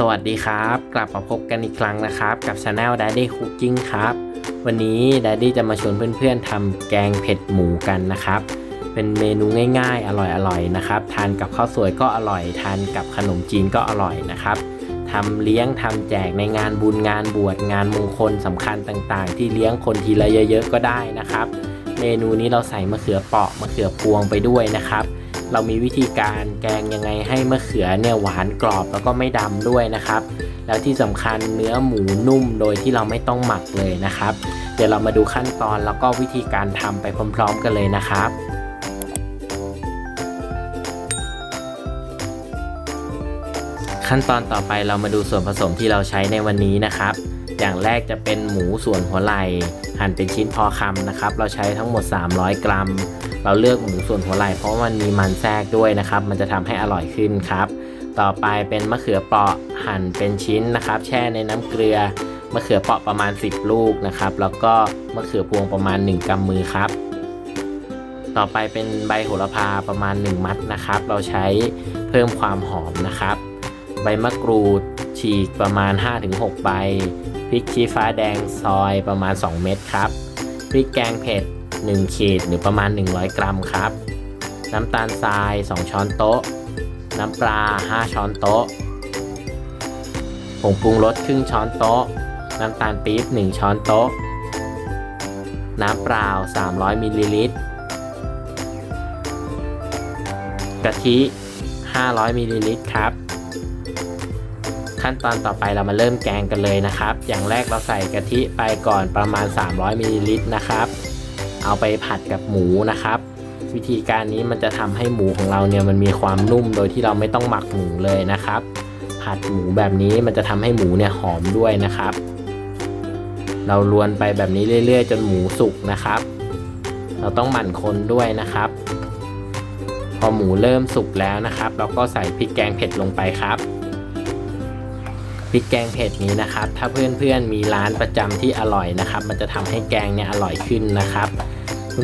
สวัสดีครับ กลับมาพบกันอีกครั้งนะครับ กับ Channel Daddy Cooking ครับ วันนี้ Daddy จะมาชวนเพื่อนๆทำแกงเผ็ดหมูกันนะครับ เป็นเมนูง่ายๆ อร่อยๆนะครับ ทานกับข้าวสวยก็อร่อย ทานกับขนมจีนก็อร่อยนะครับทำเลี้ยงทำแจกในงานบุญงานบวชงานมงคลสำคัญต่างๆ ที่เลี้ยงคนทีละเยอะๆก็ได้นะครับ เมนูนี้เราใส่มะเขือเปราะมะเขือพวงไปด้วยนะครับ เรามีวิธีการแกงยังไงให้มะเขือเนี่ยหวานกรอบแล้วก็ไม่ดำด้วยนะครับ แล้วที่สำคัญเนื้อหมูนุ่มโดยที่เราไม่ต้องหมักเลยนะครับ เดี๋ยวเรามาดูขั้นตอนแล้วก็วิธีการทำไปพร้อม ๆ กันเลยนะครับขั้นตอนต่อไปเรามาดูส่วนผสมที่เราใช้ในวันนี้นะครับ อย่างแรกจะเป็นหมูส่วนหัวไหล่หั่นเป็นชิ้นพอคำนะครับ เราใช้ทั้งหมด 300 กรัม เราเลือกหมูส่วนหัวไหล่เพราะมันมีมันแทรกด้วยนะครับ มันจะทำให้อร่อยขึ้นครับ ต่อไปเป็นมะเขือเปราะหั่นเป็นชิ้นนะครับ แช่ในน้ำเกลือมะเขือเปราะประมาณ 10 ลูกนะครับ แล้วก็มะเขือพวงประมาณ 1กำมือครับ ต่อไปเป็นใบโหระพาประมาณ 1 มัดนะครับ เราใช้เพิ่มความหอมนะครับ ใบมะกรูดฉีกประมาณ 5-6 ใบพริกชี้ฟ้าแดงซอยประมาณ 2 เม็ดครับพริกแกงเผ็ด 1ขีดหรือประมาณ 100 กรัมครับ น้ำตาลทราย 2 ช้อนโต๊ะ น้ำปลา 5 ช้อนโต๊ะผงปรุงรสครึ่งช้อนโต๊ะ น้ำตาลปี๊บ 1 ช้อนโต๊ะ น้ำเปล่า 300มิลลิลิตรกะทิ 500มิลลิลิตรครับ ขั้นตอนต่อไปเรามาเริ่มแกงกันเลยนะครับ อย่างแรกเราใส่กะทิไปก่อนประมาณ 300มิลลิลิตรนะครับ เอาไปผัดกับหมูนะครับ วิธีการนี้มันจะทำให้หมูของเราเนี่ยมันมีความนุ่มโดยที่เราไม่ต้องหมักหมูเลยนะครับ ผัดหมูแบบนี้มันจะทำให้หมูเนี่ยหอมด้วยนะครับ เราลวนไปแบบนี้เรื่อย ๆ จนหมูสุกนะครับ เราต้องหมั่นคนด้วยนะครับ พอหมูเริ่มสุกแล้วนะครับ เราก็ใส่พริกแกงเผ็ดลงไปครับพริกแกงเผ็ดนี้นะครับ ถ้าเพื่อนๆมีร้านประจำที่อร่อยนะครับ มันจะทำให้แกงเนี่ยอร่อยขึ้นนะครับ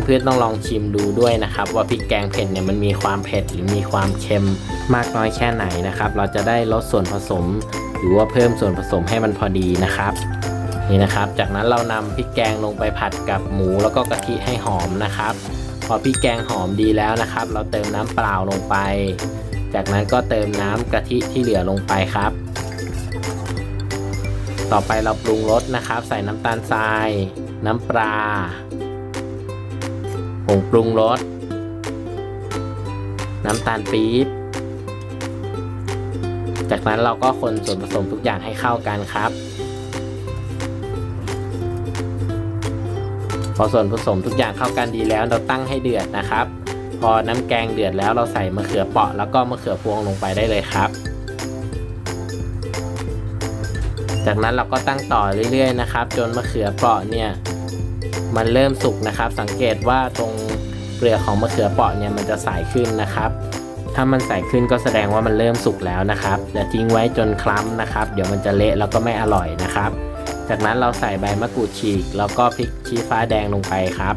เพื่อนๆต้องลองชิมดูด้วยนะครับ ว่าพริกแกงเผ็ดเนี่ยมันมีความเผ็ดหรือมีความเค็มมากน้อยแค่ไหนนะครับ เราจะได้ลดส่วนผสม หรือว่าเพิ่มส่วนผสมให้มันพอดีนะครับนี่นะครับ จากนั้นเรานำพริกแกงลงไปผัดกับหมูแล้วก็กะทิให้หอมนะครับ พอพริกแกงหอมดีแล้วนะครับ เราเติมน้ำเปล่าลงไป จากนั้นก็เติมน้ำกะทิที่เหลือลงไปครับ ต่อไปเราปรุงรสนะครับ ใส่น้ำตาลทราย น้ำปลา งปรุงรส น้ำตาลปี๊บ จากนั้นเราก็คนส่วนผสมทุกอย่างให้เข้ากันครับ พอส่วนผสมทุกอย่างเข้ากันดีแล้วเราตั้งให้เดือดนะครับ พอน้ำแกงเดือดแล้วเราใส่มะเขือเปราะแล้วก็มะเขือพวงลงไปได้เลยครับจากนั้นเราก็ตั้งต่อเรื่อยๆนะครับ จนมะเขือเปราะเนี่ย มันเริ่มสุกนะครับ สังเกตว่าตรงเปลือกของมะเขือเปราะเนี่ยมันจะใสขึ้นนะครับ ถ้ามันใสขึ้นก็แสดงว่ามันเริ่มสุกแล้วนะครับอย่าทิ้งไว้จนคล้ำนะครับ เดี๋ยวมันจะเละแล้วก็ไม่อร่อยนะครับ จากนั้นเราใส่ใบมะกรูดฉีก แล้วก็พริกชี้ฟ้าแดงลงไปครับ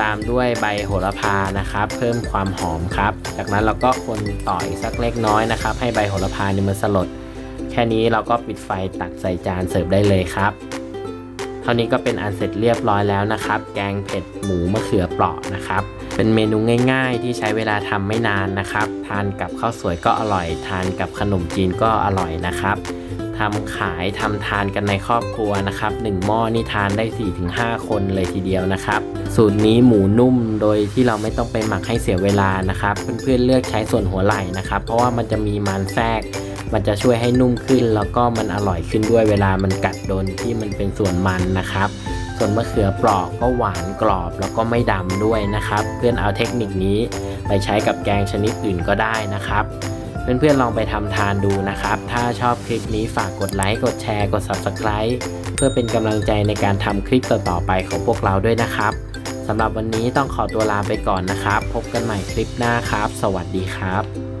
ตามด้วยใบโหระพานะครับ เพิ่มความหอมครับ จากนั้นเราก็คนต่อยสักเล็กน้อยนะครับ ให้ใบโหระพานี่มันสลด แค่นี้เราก็ปิดไฟตักใส่จานเสิร์ฟได้เลยครับ เท่านี้ก็เป็นอันเสร็จเรียบร้อยแล้วนะครับ แกงเผ็ดหมูมะเขือเปราะนะครับ เป็นเมนูง่ายๆ ที่ใช้เวลาทำไม่นานนะครับ ทานกับข้าวสวยก็อร่อย ทานกับขนมจีนก็อร่อยนะครับทำขายทำทานกันในครอบครัวนะครับหนึ่งหม้อนี่ทานได้ 4-5 คนเลยทีเดียวนะครับ สูตรนี้หมูนุ่มโดยที่เราไม่ต้องไปหมักให้เสียเวลานะครับ เพื่อนๆเลือกใช้ส่วนหัวไหล่นะครับ เพราะว่ามันจะมีมันแทรก มันจะช่วยให้นุ่มขึ้น แล้วก็มันอร่อยขึ้นด้วยเวลามันกัดโดนที่มันเป็นส่วนมันนะครับ ส่วนมะเขือเปราะก็หวานกรอบแล้วก็ไม่ดำด้วยนะครับ เพื่อนเอาเทคนิคนี้ไปใช้กับแกงชนิดอื่นก็ได้นะครับเพื่อนๆลองไปทำทานดูนะครับ ถ้าชอบคลิปนี้ฝากกดไลค์ กดแชร์ กด Subscribe เพื่อเป็นกำลังใจในการทำคลิปต่อๆไปของพวกเราด้วยนะครับสำหรับวันนี้ต้องขอตัวลาไปก่อนนะครับ พบกันใหม่คลิปหน้าครับ สวัสดีครับ